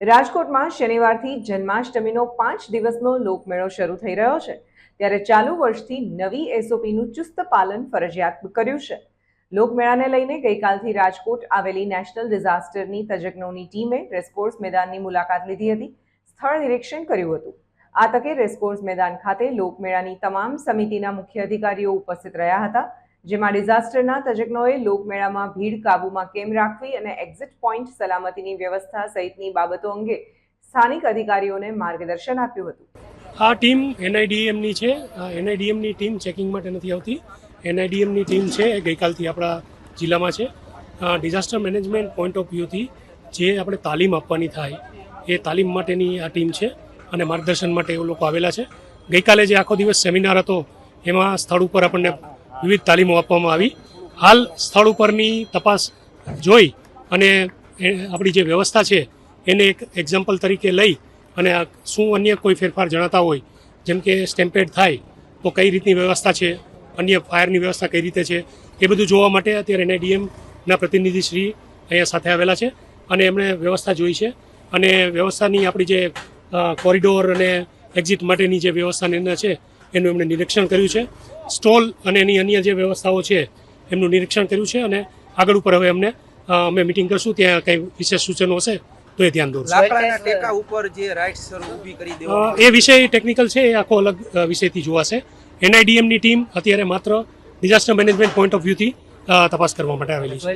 રાજકોટમાં શનિવારથી જન્માષ્ટમીનો પાંચ દિવસનો લોકમેળો શરૂ થઈ રહ્યો છે. ત્યારે ચાલુ વર્ષથી નવી એસઓપીનું ચુસ્ત પાલન ફરજિયાત કર્યું છે. લોકમેળાને લઈને ગઈકાલથી રાજકોટ આવેલી નેશનલ ડિઝાસ્ટરની તજજ્ઞોની ટીમે રેસકોર્સ મેદાનની મુલાકાત લીધી હતી. સ્થળ નિરીક્ષણ કર્યું હતું. આ તકે રેસકોર્સ મેદાન ખાતે લોકમેળાની તમામ સમિતિના મુખ્ય અધિકારીઓ ઉપસ્થિત રહ્યા હતા. જેમાં ડિઝાસ્ટરના તજજ્ઞોએ લોકમેળામાં ભીડ કાબૂમાં કેમ રાખવી અને એક્ઝિટ પોઈન્ટ સલામતીની વ્યવસ્થા સહિતની બાબતો અંગે સ્થાનિક અધિકારીઓને માર્ગદર્શન આપ્યું હતું. આ ટીમ એનઆઈડીએમની છે. એનઆઈડીએમની ટીમ ચેકિંગ માટે નથી આવતી. એનઆઈડીએમની ટીમ છે એ ગઈકાલથી આપણા જિલ્લામાં છે. ડિઝાસ્ટર મેનેજમેન્ટ પોઈન્ટ ઓફ વ્યૂથી જે આપણે તાલીમ આપવાની થાય એ તાલીમ માટેની આ ટીમ છે અને માર્ગદર્શન માટે એ લોકો આવેલા છે. ગઈકાલે જે આખો દિવસ સેમિનાર હતો, એમાં સ્થળ ઉપર આપણને વિવિધ તાલીમો આપવામાં આવી. હાલ સ્થળ ઉપરની તપાસ જોઈ અને આપણી જે વ્યવસ્થા છે, એને એક એક્ઝામ્પલ તરીકે લઈ અને શું અન્ય કોઈ ફેરફાર જણાતા હોય, જેમ કે સ્ટેમ્પેડ થાય, તો કઈ રીતની વ્યવસ્થા છે, અન્ય ફાયરની વ્યવસ્થા કઈ રીતે છે, એ બધું જોવા માટે અત્યારે એનઆઈડીએમના પ્રતિનિધિશ્રી અહીંયા સાથે આવેલા છે અને એમણે વ્યવસ્થા જોઈ છે અને વ્યવસ્થાની આપણી જે કોરિડોર અને એક્ઝિટ માટેની જે વ્યવસ્થાની અંદર છે એનું એમણે નિરીક્ષણ કર્યું છે. સ્ટોલ અને એની અન્ય જે વ્યવસ્થાઓ છે એમનું નિરીક્ષણ કર્યું છે અને આગળ ઉપર હવે અમને અમે મિટિંગ કરશું. ત્યાં કંઈ વિશેષ સૂચનો હશે તો એ ધ્યાન દોરશું. એ વિષય ટેકનિકલ છે એ આખો અલગ વિષયથી જોવાશે. એનઆઈડીએમની ટીમ અત્યારે માત્ર ડિઝાસ્ટર મેનેજમેન્ટ પોઈન્ટ ઓફ વ્યૂથી તપાસ કરવા માટે આવેલી છે.